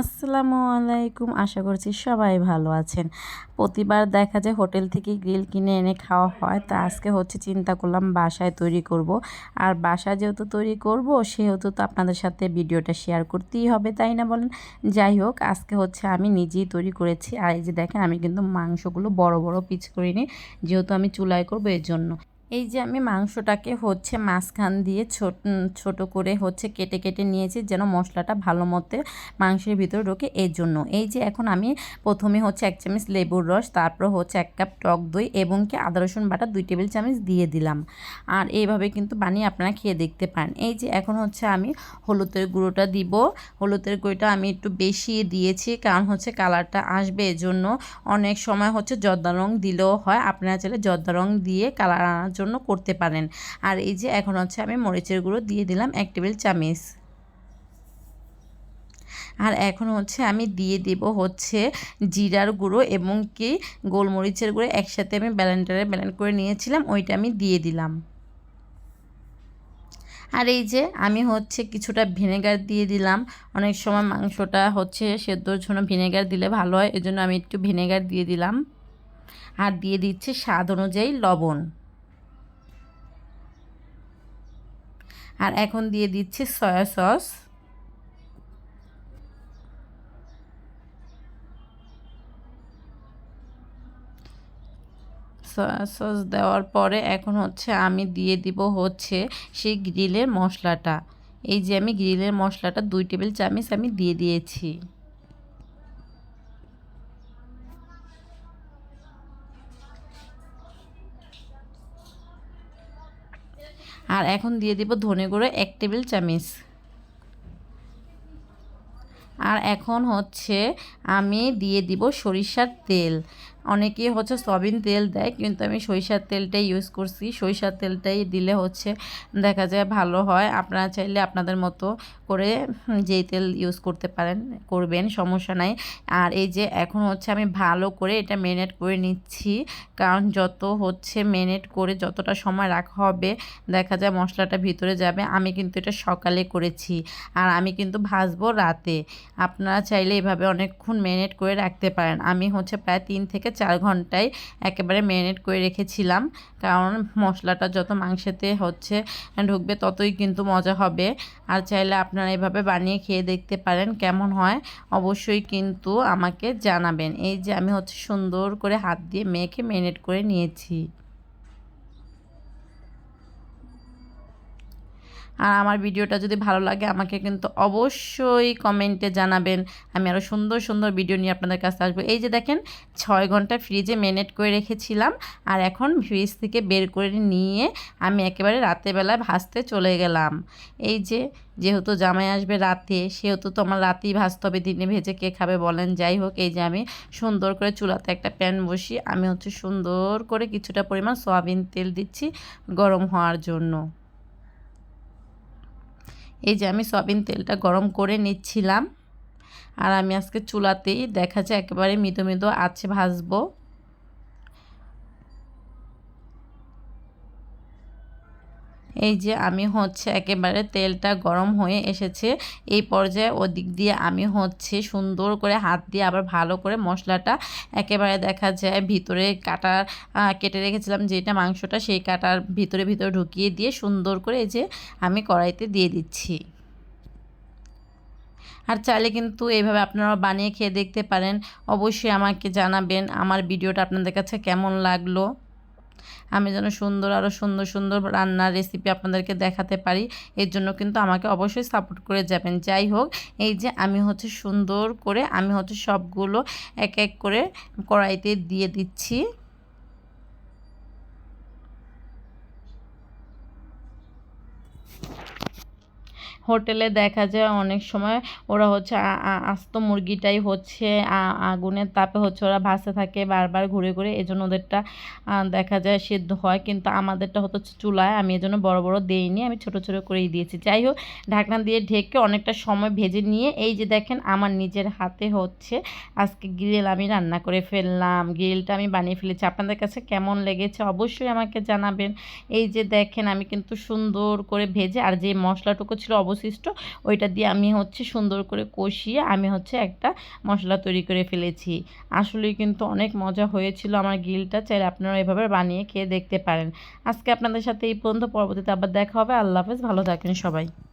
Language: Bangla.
আসসালামু আলাইকুম, আশা করছি সবাই ভালো আছেন। প্রতিবার দেখা যায় হোটেল থেকে গ্রিল কিনে এনে খাওয়া হয়, তা আজকে হচ্ছে চিন্তা করলাম বাসায় তৈরি করব। আর বাসায় যেহেতু তৈরি করব, সেহেতু তো আপনাদের সাথে ভিডিওটা শেয়ার করতেই হবে, তাই না বলেন? যাই হোক, আজকে হচ্ছে আমি নিজেই তৈরি করেছি। আর এই যে দেখেন, আমি কিন্তু মাংসগুলো বড় বড় পিচ করিনি যেহেতু আমি চুলায় করব এর জন্য। এই যে আমি মাংসটাকে হচ্ছে মাঝখান দিয়ে ছোট ছোট করে হচ্ছে কেটে কেটে নিয়েছি যেন মশলাটা ভালো মতো মাংসের ভিতরে ঢোকে এর জন্য। এই যে এখন আমি প্রথমে হচ্ছে এক চামচ লেবুর রস, তারপর হচ্ছে এক কাপ টক দই এবং কি আদা, রসুন বাটা দুই টেবিল চামচ দিয়ে দিলাম। আর এইভাবে কিন্তু বানিয়ে আপনারা খেয়ে দেখতে পারেন। এই যে এখন হচ্ছে আমি হলুদের গুঁড়োটা দিব। হলুদের গুঁড়োটা আমি একটু বেশি দিয়েছি কারণ হচ্ছে কালারটা আসবে এজন্য। অনেক সময় হচ্ছে জর্দা রং দিলেও হয়। আপনারা চাইলে জর্দা রং দিয়ে কালার জন্য করতে পারেন। আর এই যে এখন হচ্ছে আমি মরিচের গুঁড়ো দিয়ে দিলাম এক টেবিল চামিচ। আর এখন হচ্ছে আমি দিয়ে দেব হচ্ছে জিরার গুঁড়ো এবং কি গোলমরিচের গুঁড়ো একসাথে আমি ব্যালেন্ডারে ব্যালেন্ড করে নিয়েছিলাম, ওইটা আমি দিয়ে দিলাম। আর এই যে আমি হচ্ছে কিছুটা ভিনেগার দিয়ে দিলাম। অনেক সময় মাংসটা হচ্ছে সেদ্ধর জন্য ভিনেগার দিলে ভালো হয়, এজন্য আমি একটু ভিনেগার দিয়ে দিলাম। আর দিয়ে দিচ্ছি স্বাদ অনুযায়ী লবণ। আর এখন দিয়ে দিচ্ছি সয়া সস। সয়া সস দেওয়ার পরে এখন হচ্ছে আমি দিয়ে দিব হচ্ছে সেই গ্রিলের মশলাটা। এই যে আমি গ্রিলের মশলাটা দুই টেবিল চামচ আমি দিয়ে দিয়েছি। আর এখন দিয়ে দিব ধনে গুঁড়ো এক টেবিল চামচ। আর এখন হচ্ছে আমি দিয়ে দিব সরিষার তেল। অনেকে হচ্ছে সয়াবিন তেল দেয়, কিন্তু আমি সরিষার তেলটাই ইউজ করছি। সরিষার তেলটাই দিলে হচ্ছে দেখা যায় ভালো হয়। আপনারা চাইলে আপনাদের মতো করে যেই তেল ইউজ করতে পারেন, করবেন, সমস্যা নাই। আর এই যে এখন হচ্ছে আমি ভালো করে এটা মেরিনেট করে নিচ্ছি, কারণ যত হচ্ছে মেরিনেট করে যতটা সময় রাখা হবে, দেখা যায় মশলাটা ভিতরে যাবে। আমি কিন্তু এটা সকালে করেছি, আর আমি কিন্তু ভাজবো রাতে। আপনারা চাইলে এভাবে অনেকক্ষণ মেরিনেট করে রাখতে পারেন। আমি হচ্ছে প্রায় তিন থেকে চার ঘন্টায় একেবারে ম্যারিনেট করে রেখেছিলাম। কারণ মশলাটা যত মাংসেতে হচ্ছে ঢুকবে ততই কিন্তু মজা হবে। আর চাইলে আপনারা এভাবে বানিয়ে খেয়ে দেখতে পারেন কেমন হয়, অবশ্যই কিন্তু আমাকে জানাবেন। এই যে আমি হচ্ছে সুন্দর করে হাত দিয়ে মেখে ম্যারিনেট করে নিয়েছি। আর আমার ভিডিওটা যদি ভালো লাগে, আমাকে কিন্তু অবশ্যই কমেন্টে জানাবেন। আমি আরও সুন্দর সুন্দর ভিডিও নিয়ে আপনাদের কাছে আসব। এই যে দেখেন, ছয় ঘণ্টা ফ্রিজে মেনেট করে রেখেছিলাম। আর এখন ফ্রিজ থেকে বের করে নিয়ে আমি একেবারে রাতেরবেলায় ভাসতে চলে গেলাম। এই যে, যেহেতু জামাই আসবে রাতে, সেহেতু তো আমার রাতেই ভাজতে হবে, দিনে ভেজে কে খাবে বলেন। যাই হোক, এই যে আমি সুন্দর করে চুলাতে একটা প্যান বসি আমি হচ্ছে সুন্দর করে কিছুটা পরিমাণ সয়াবিন তেল দিচ্ছি গরম হওয়ার জন্য। এই যে আমি সয়াবিন তেলটা গরম করে নিচ্ছিলাম। আর আমি আজকে চুলাতেই দেখা যায় একেবারে মৃদু মৃদু আছে ভাজবো। এই যে আমি হচ্ছে একেবারে তেলটা গরম হয়ে এসেছে, এই পর্যায়ে ওদিক দিয়ে আমি হচ্ছে সুন্দর করে হাত দিয়ে আবার ভালো করে মশলাটা একেবারে দেখা যায় ভিতরে কাটা কেটে রেখেছিলাম যেটা মাংসটা সেই কাটার ভিতরে ভিতরে ঢুকিয়ে দিয়ে সুন্দর করে এই যে আমি কড়াইতে দিয়ে দিচ্ছি। আর চাইলে কিন্তু এইভাবে আপনারা বানিয়ে খেয়ে দেখতে পারেন, অবশ্যই আমাকে জানাবেন আমার ভিডিওটা আপনাদের কাছে কেমন লাগল। আমি যেন সুন্দর আরও সুন্দর সুন্দর রান্নার রেসিপি আপনাদেরকে দেখাতে পারি। এর জন্য কিন্তু আমাকে অবশ্যই সাপোর্ট করে যাবেন। যাই হোক, এই যে আমি হচ্ছে সুন্দর করে, আমি হচ্ছে সবগুলো এক এক করে কড়াইতে দিয়ে দিচ্ছি। হোটেলে দেখা যায় অনেক সময় ওরা হচ্ছে আস্ত মুরগিটাই হচ্ছে আগুনের তাপে হচ্ছে ওরা ভাসে থাকে, বারবার ঘুরে ঘুরে। এজন্য ওদেরটা দেখা যায় সিদ্ধ হয়। কিন্তু আমাদেরটা হতো চুলায়। আমি এজন্য বড় বড় দেইনি। আমি ছোট ছোট করেই দিয়েছি। যাই হোক, ঢাকনা দিয়ে ঢেকে অনেকটা সময় ভেজে নিয়ে, এই যে দেখেন আমার নিজের হাতে হচ্ছে আজকে গ্রিল আমি রান্না করে ফেললাম। গ্রিলটা আমি বানিয়ে ফেলেছি। আপনাদের কাছে কেমন লেগেছে অবশ্যই আমাকে জানাবেন। এই যে দেখেন, আমি কিন্তু সুন্দর করে ভেজে, আর যে মশলাটুকু ছিল অবশ্যই অবশিষ্ট ওইটা দিয়ে আমি হচ্ছে সুন্দর করে কষিয়ে আমি হচ্ছে একটা মশলা তৈরি করে ফেলেছি। আসলেই কিন্তু অনেক মজা হয়েছিল আমার গিলটা চাইলে আপনারা এভাবে বানিয়ে খেয়ে দেখতে পারেন। আজকে আপনাদের সাথে এই পর্যন্ত, পরবর্তীতে আবার দেখা হবে। আল্লাহ হাফেজ, ভালো থাকেন সবাই।